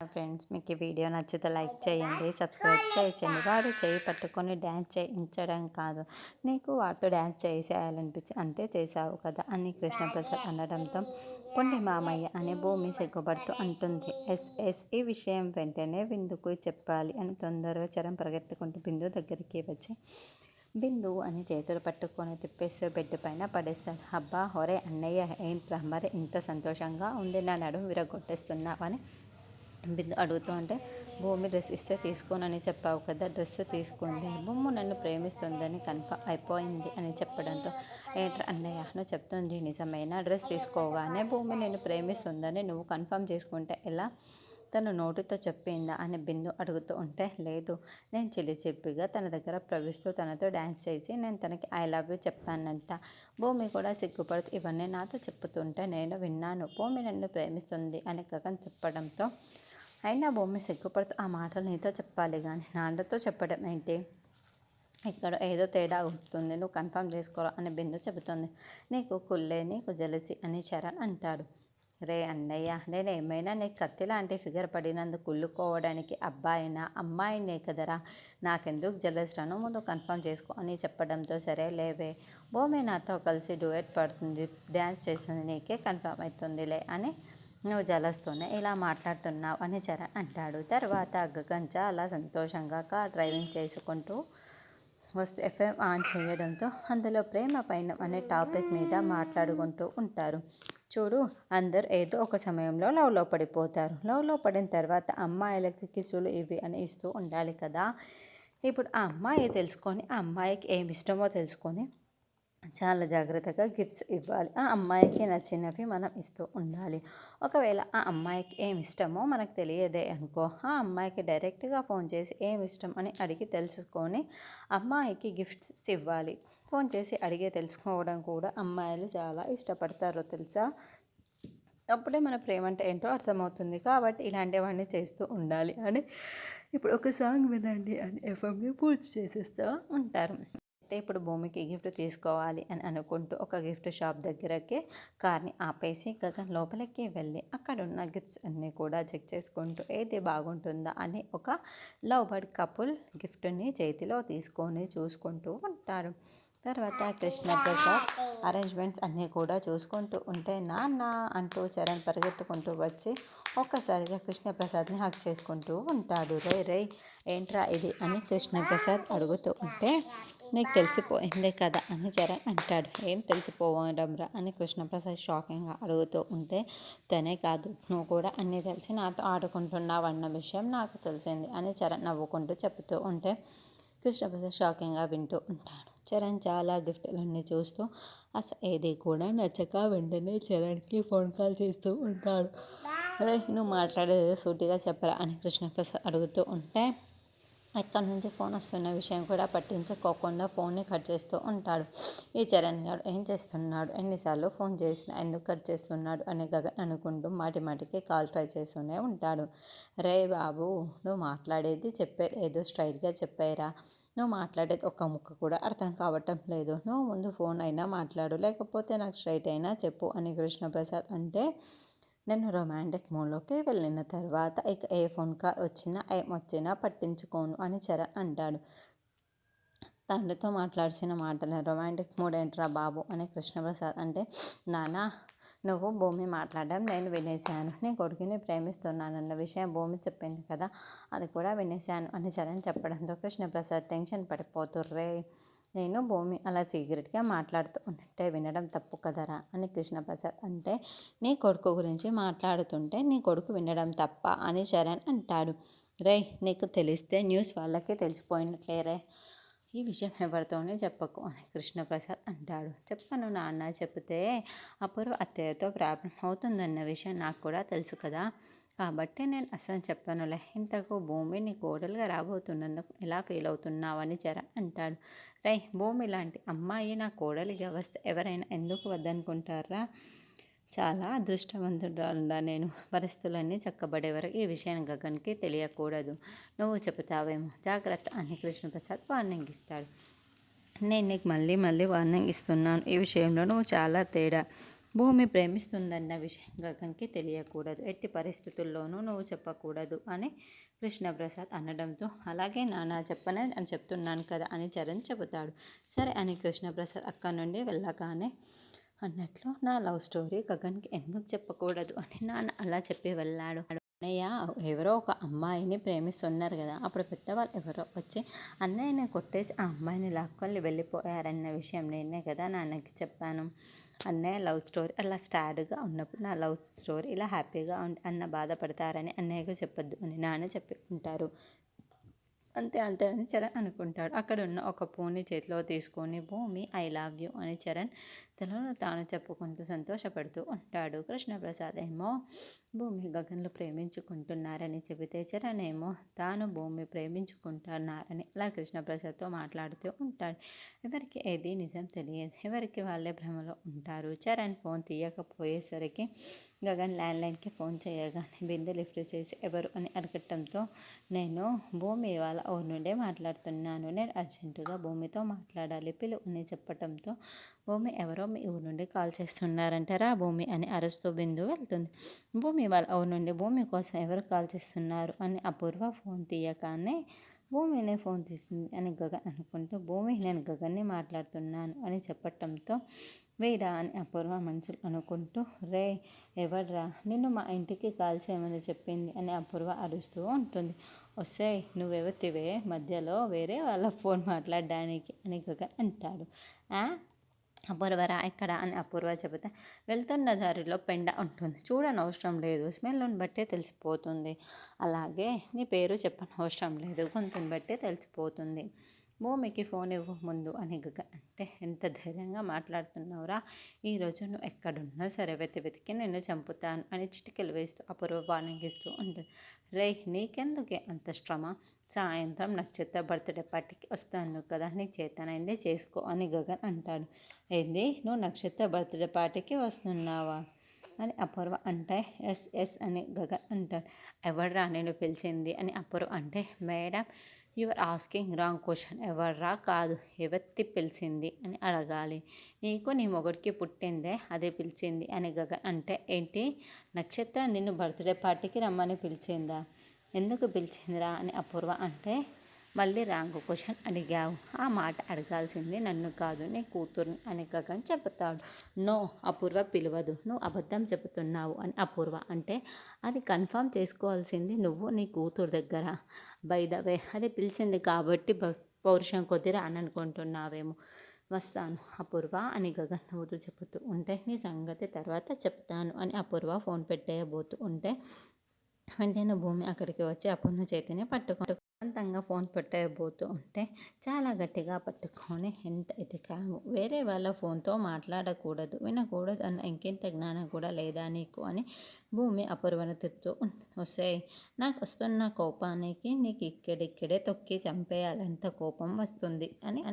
Friends మీకు ఈ video నచ్చితే లైక్ చేయండి సబ్స్క్రైబ్ చేయండి. వాడు చేయి పట్టుకొని డ్యాన్స్ చేయించడం కాదు. నీకు వాడితో డ్యాన్స్ చేసేయాలనిపించి అంతే చేసావు కదా అని కృష్ణప్రసాద్ అనడంతో పొండి మామయ్య అనే భూమి సిగ్గుపడుతూ అంటుంది. ఎస్ ఎస్ ఈ విషయం వెంటనే బిందుకు చెప్పాలి అని తొందరగా చరం పరిగెత్తుకుంటూ బిందు దగ్గరికి వచ్చి బిందు అని చేతులు పట్టుకొని తిప్పేస్తూ బెడ్ పైన పడేస్తాడు. అబ్బా హొరే అన్నయ్య ఏంట్రా? మరి ఇంత సంతోషంగా ఉంది నా నడుము విరగొట్టేస్తున్నావని బిందు అడుగుతూ ఉంటే భూమి డ్రెస్ ఇస్తే తీసుకోనని చెప్పావు కదా డ్రెస్ తీసుకుంది బొమ్మ నన్ను ప్రేమిస్తుందని కన్ఫర్మ్ అయిపోయింది అని చెప్పడంతో ఏంట్రా అన్నయ్య నువ్వు చెప్తుంది నిజమైన? డ్రెస్ తీసుకోగానే భూమి నేను ప్రేమిస్తుందని నువ్వు కన్ఫర్మ్ చేసుకుంటే ఎలా? తను నోటితో చెప్పిందా? అని బిందు అడుగుతూ ఉంటే లేదు. నేను చెల్లి చెప్పిగా తన దగ్గర ప్రవేశిస్తూ తనతో డ్యాన్స్ చేసి నేను తనకి ఐ లవ్ యూ చెప్పానంట. భూమి కూడా సిగ్గుపడుతూ ఇవన్నీ నాతో చెప్పుతుంటే నేను విన్నాను. భూమి నన్ను ప్రేమిస్తుంది అని గగన్ చెప్పడంతో అయినా భూమి సిగ్గుపడుతూ ఆ మాటలు నీతో చెప్పాలి కానీ నాన్నతో చెప్పడం అయితే ఇక్కడ ఏదో తేడా అవుతుంది నువ్వు కన్ఫర్మ్ చేసుకోరా అని బిందు చెబుతుంది. నీకు కుళ్ళే నీకు జలసి అని చరణ్ అంటాడు. రే అన్నయ్య నేను ఏమైనా నీకు కత్తి లాంటి ఫిగర్ పడినందుకు కుళ్ళుకోవడానికి అబ్బాయినా అమ్మాయినే కదరా? నాకెందుకు జలసిరాను ముందు కన్ఫర్మ్ చేసుకో అని చెప్పడంతో సరే లేవే. భూమి నాతో కలిసి డ్యూయట్ పడుతుంది. డ్యాన్స్ చేస్తుంది. నీకే కన్ఫర్మ్ అవుతుందిలే అని నువ్వు జలస్తూనే ఇలా మాట్లాడుతున్నావు అని చరణ్ అంటాడు. తర్వాత గగన్ చాలా సంతోషంగా కార్ డ్రైవింగ్ చేసుకుంటూ వస్తే ఎఫ్ఎం ఆన్ చేయడంతో అందులో ప్రేమ పైన అనే టాపిక్ మీద మాట్లాడుకుంటూ ఉంటారు. చూడు అందరు ఏదో ఒక సమయంలో లవ్లో పడిపోతారు. లవ్లో పడిన తర్వాత అమ్మాయిలకి కిసులు ఇవి అని ఇస్తూ ఉండాలి కదా. ఇప్పుడు ఆ అమ్మాయి తెలుసుకొని ఆ అమ్మాయికి ఏమి ఇష్టమో తెలుసుకొని చాలా జాగ్రత్తగా గిఫ్ట్స్ ఇవ్వాలి. ఆ అమ్మాయికి నచ్చినవి మనం ఇస్తూ ఉండాలి. ఒకవేళ ఆ అమ్మాయికి ఏమి ఇష్టమో మనకు తెలియదే అనుకో ఆ అమ్మాయికి డైరెక్ట్గా ఫోన్ చేసి ఏమి ఇష్టం అని అడిగి తెలుసుకొని అమ్మాయికి గిఫ్ట్స్ ఇవ్వాలి. ఫోన్ చేసి అడిగే తెలుసుకోవడం కూడా అమ్మాయిలు చాలా ఇష్టపడతారు తెలుసా? అప్పుడే మన ప్రేమ అంటే ఏంటో అర్థమవుతుంది. కాబట్టి ఇలాంటివన్నీ చేస్తూ ఉండాలి అని. ఇప్పుడు ఒక సాంగ్ వినండి అని ఎఫ్ఎంని పూర్తి చేసేస్తూ ఉంటారు. అయితే ఇప్పుడు భూమికి గిఫ్ట్ తీసుకోవాలి అని అనుకుంటూ ఒక గిఫ్ట్ షాప్ దగ్గరకే కార్ని ఆపేసి గగన్ లోపలికి వెళ్ళి అక్కడ ఉన్న గిఫ్ట్స్ అన్నీ కూడా చెక్ చేసుకుంటూ ఏది బాగుంటుందా అని ఒక లవ్ బర్డ్ కపుల్ గిఫ్ట్ని చేతిలో తీసుకొని చూసుకుంటూ ఉంటారు. తర్వాత కృష్ణప్రసాద్ అరేంజ్మెంట్స్ అన్నీ కూడా చూసుకుంటూ ఉంటే నాన్న అంటూ చరణ్ పరిగెత్తుకుంటూ వచ్చి ఒక్కసారిగా కృష్ణప్రసాద్ని హక్ చేసుకుంటూ ఉంటాడు. రే రే ఏంట్రా ఇది? అని కృష్ణప్రసాద్ అడుగుతూ ఉంటే నీకు తెలిసిపోయిందే కదా అని చరణ్ అంటాడు. ఏం తెలిసిపోవడం రా అని కృష్ణప్రసాద్ షాకింగ్గా అడుగుతూ ఉంటే తనే కాదు నువ్వు కూడా అన్నీ తెలిసి నాతో ఆడుకుంటున్నావు అన్న విషయం నాకు తెలిసింది అని చరణ్ నవ్వుకుంటూ చెప్తూ ఉంటే కృష్ణప్రసాద్ షాకింగ్గా వింటూ ఉంటాడు. చరణ్ చాలా గిఫ్ట్లన్నీ చూస్తూ అసలు ఏది కూడా నచ్చక వెంటనే చరణ్కి ఫోన్ కాల్ చేస్తూ ఉంటాడు. నువ్వు మాట్లాడేది సూటిగా చెప్పరా అని కృష్ణప్రసాద్ అడుగుతూ ఉంటే ఎక్కడి నుంచి ఫోన్ వస్తున్న విషయం కూడా పట్టించుకోకుండా ఫోన్ని కట్ చేస్తూ ఉంటాడు. ఈ చరణ్ గారు ఏం చేస్తున్నాడు? ఎన్నిసార్లు ఫోన్ చేసినా ఎందుకు కట్ చేస్తున్నాడు అని గగన్ అనుకుంటూ మాటి మాటికి కాల్ ట్రై చేస్తూనే ఉంటాడు. రే బాబు నువ్వు మాట్లాడేది చెప్పే ఏదో స్ట్రైట్గా చెప్పారా నువ్వు మాట్లాడేది ఒక్క ముక్క కూడా అర్థం కావటం లేదు. నువ్వు ముందు ఫోన్ అయినా మాట్లాడు లేకపోతే నాకు స్ట్రైట్ అయినా చెప్పు అని కృష్ణప్రసాద్ అంటే నేను రొమాంటిక్ మూడ్లోకి వెళ్ళిన తర్వాత ఇక ఏ ఫోన్ కాల్ వచ్చినా ఏం వచ్చినా పట్టించుకోను అని చరణ్ అంటాడు. తండ్రితో మాట్లాడిసిన మాటలు రొమాంటిక్ మూడ్ ఏంట్రా బాబు? అని కృష్ణప్రసాద్ అంటే నానా నువ్వు భూమి మాట్లాడడం నేను వినేశాను. నీ కొడుకుని ప్రేమిస్తున్నానన్న విషయం భూమి చెప్పింది కదా అది కూడా వినేశాను అని చరణ్ చెప్పడంతో కృష్ణప్రసాద్ టెన్షన్ పడిపోతుర్రే నేను భూమి అలా సీక్రెట్గా మాట్లాడుతూ ఉంటే వినడం తప్పు కదరా అని కృష్ణప్రసాద్ అంటే నీ కొడుకు గురించి మాట్లాడుతుంటే నీ కొడుకు వినడం తప్ప అని చరణ్ అంటాడు. రే నీకు తెలిస్తే న్యూస్ వాళ్ళకి తెలిసిపోయినట్లేరే ఈ విషయం ఎవరితోనే చెప్పకు అని కృష్ణప్రసాద్ అంటాడు. చెప్పను నాన్న చెప్తే అప్పుడు అత్తయ్యతో ప్రాబ్లం అవుతుందన్న విషయం నాకు కూడా తెలుసు కదా. కాబట్టి నేను అసలు చెప్పనులే. ఇంతకు భూమి నీ కోడలుగా రాబోతున్నందుకు ఎలా ఫీల్ అవుతున్నావని జర అంటాడు. రై భూమి లాంటి అమ్మాయి నా కోడలిగా వస్తే ఎవరైనా ఎందుకు వద్దనుకుంటారా? చాలా అదృష్టవంతుడా నేను. పరిస్థితులన్నీ చక్కబడే వరకు ఈ విషయాన్ని గగన్కి తెలియకూడదు. నువ్వు చెబుతావేమో. జాగ్రత్త అని కృష్ణప్రసాద్ వార్నింగ్ ఇస్తాడు. నేను నీకు మళ్ళీ మళ్ళీ వార్నింగ్ ఇస్తున్నాను. ఈ విషయంలో నువ్వు చాలా తేడా. భూమి ప్రేమిస్తుందన్న విషయం గగన్కి తెలియకూడదు. ఎట్టి పరిస్థితుల్లోనూ నువ్వు చెప్పకూడదు అని కృష్ణప్రసాద్ అనడంతో అలాగే నాన్న చెప్పనే అని చెప్తున్నాను కదా అని చరణ్ చెబుతాడు. సరే అని కృష్ణప్రసాద్ అక్కడి నుండి వెళ్ళగానే అన్నట్లు నా లవ్ స్టోరీ గగన్కి ఎందుకు చెప్పకూడదు అని నాన్న అలా చెప్పి వెళ్ళాడు. అన్నయ్య ఎవరో ఒక అమ్మాయిని ప్రేమిస్తున్నారు కదా అప్పుడు పెద్దవాళ్ళు ఎవరో వచ్చి అన్నయ్యని కొట్టేసి ఆ అమ్మాయిని లాక్కొని వెళ్ళిపోయారన్న విషయం నేనే కదా నాన్నకి చెప్పాను. అన్నయ్య లవ్ స్టోరీ అలా స్టాడ్గా ఉన్నప్పుడు నా లవ్ స్టోరీ ఇలా హ్యాపీగా అన్న బాధపడతారని అన్నయ్యకు చెప్పొద్దు అని నాన్న చెప్పుకుంటారు అంతే అంతే అని చరణ్ అనుకుంటాడు. అక్కడ ఉన్న ఒక పూని చేతిలో తీసుకొని భూమి ఐ లవ్ యూ అని చరణ్ తనలో తాను చెప్పుకుంటూ సంతోషపడుతూ ఉంటాడు. కృష్ణప్రసాద్ ఏమో భూమి గగన్లు ప్రేమించుకుంటున్నారని చెబితే చరణ్ ఏమో తాను భూమి ప్రేమించుకుంటున్నారని అలా కృష్ణప్రసాద్తో మాట్లాడుతూ ఉంటాడు. ఎవరికి ఏది నిజం తెలియదు. ఎవరికి వాళ్ళే భ్రమలో ఉంటారు. చరణ్ ఫోన్ తీయకపోయేసరికి గగన్ ల్యాండ్లైన్కి ఫోన్ చేయగానే బిందె లిఫ్ట్ చేసి ఎవరు అని అడగటంతో నేను భూమి వాళ్ళ ఊరు నుండే మాట్లాడుతున్నాను. నేను అర్జెంటుగా భూమితో మాట్లాడాలి. పిలు అని చెప్పటంతో భూమి ఎవరో మీ ఊరు నుండి కాల్ చేస్తున్నారంటారా? భూమి అని అరుస్తూ బిందు వెళ్తుంది. భూమి వాళ్ళ ఊరు నుండి భూమి కోసం ఎవరు కాల్ చేస్తున్నారు? అని అపూర్వ ఫోన్ తీయగానే భూమినే ఫోన్ తీసింది అని గగన్ అనుకుంటూ భూమి నేను గగన్ని మాట్లాడుతున్నాను అని చెప్పటంతో వేడా అని అపూర్వ మనుషులు అనుకుంటూ రే ఎవడ్రా నిన్ను మా ఇంటికి కాల్ చేయమని చెప్పింది అని అపూర్వ అరుస్తూ ఉంటుంది. వస్తే నువ్వెవతివే మధ్యలో వేరే వాళ్ళ ఫోన్ మాట్లాడడానికి అని గగన్ అంటాడు. అపూర్వరా? ఎక్కడ? అని అపూర్వ చెబితే వెళ్తున్న దారిలో పెండ ఉంటుంది. చూడని అవసరం లేదు. స్మెల్ని బట్టే తెలిసిపోతుంది. అలాగే నీ పేరు చెప్పని అవసరం లేదు. గొంతుని బట్టే తెలిసిపోతుంది. భూమికి ఫోన్ ఇవ్వు ముందు అని అంటే ఎంత ధైర్యంగా మాట్లాడుతున్నావురా? ఈరోజు నువ్వు ఎక్కడున్నా సరే వెతి వెతికి నిన్ను చంపుతాను అని చిటికెలు వేస్తూ అపూర్వ బాణంగిస్తూ ఉంటుంది. రే నీకెందుకే అంత శ్రమ? సాయంత్రం నక్షత్ర బర్త్డే పార్టీకి వస్తాను కదా. నీ చేతనైందే చేసుకో అని గగన్ అంటాడు. ఏంది? నువ్వు నక్షత్ర బర్త్డే పార్టీకి వస్తున్నావా? అని అపూర్వ అంటే ఎస్ ఎస్ అని గగన్ అంటాడు. ఎవర్రా నేను పిలిచింది? అని అపూర్వ అంటే madam your asking wrong question. ఎవర్రా కాదు ఎవత్తి పిలిచింది? అని అడగాలి. నీకు నీ మొగుడికి పుట్టిందే అదే పిలిచింది? అని గగ అంటే ఏంటి? నక్షత్ర నిన్ను బర్త్డే పార్టీకి రమ్మని పిలిచిందా? ఎందుకు పిలిచిందిరా? అని అపూర్వ అంటే మళ్ళీ రాంగ్ క్వశ్చన్ అడిగావు. ఆ మాట అడగాల్సింది నన్ను కాదు నీ కూతురు అనగని చెబుతాడు. నో అపూర్వ పిలవదు. నువ్వు అబద్ధం చెబుతున్నావు అని అపూర్వ అంటే అది కన్ఫర్మ్ చేసుకోవాల్సింది నువ్వు నీ కూతురు దగ్గర. బై ద వే అది పిలిచింది కాబట్టి పౌరుషం కొద్దిరా అని అనుకుంటున్నావేమో వస్తాను అపూర్వ అని గగన్ నవ్వుతూ చెబుతూ ఉంటే నీ సంగతి తర్వాత చెప్తాను అని అపూర్వ ఫోన్ పెట్టేయబోతూ ఉంటే వెంటనే భూమి అక్కడికి వచ్చి అపూర్ణ చేతిని పట్టుకుంటు అంతంగా ఫోన్ పెట్టబోతూ ఉంటే చాలా గట్టిగా పట్టుకొని ఎంత ఎతికాము వేరే వాళ్ళ ఫోన్తో మాట్లాడకూడదు వినకూడదు అన్న ఇంకెంత జ్ఞానం కూడా లేదా నీకు అని భూమి అపూర్వను తిరుగుతూ వస్తాయి నాకు వస్తున్న కోపానికి నీకు ఇక్కడిక్కడే తొక్కి చంపేయాలంత కోపం వస్తుంది అని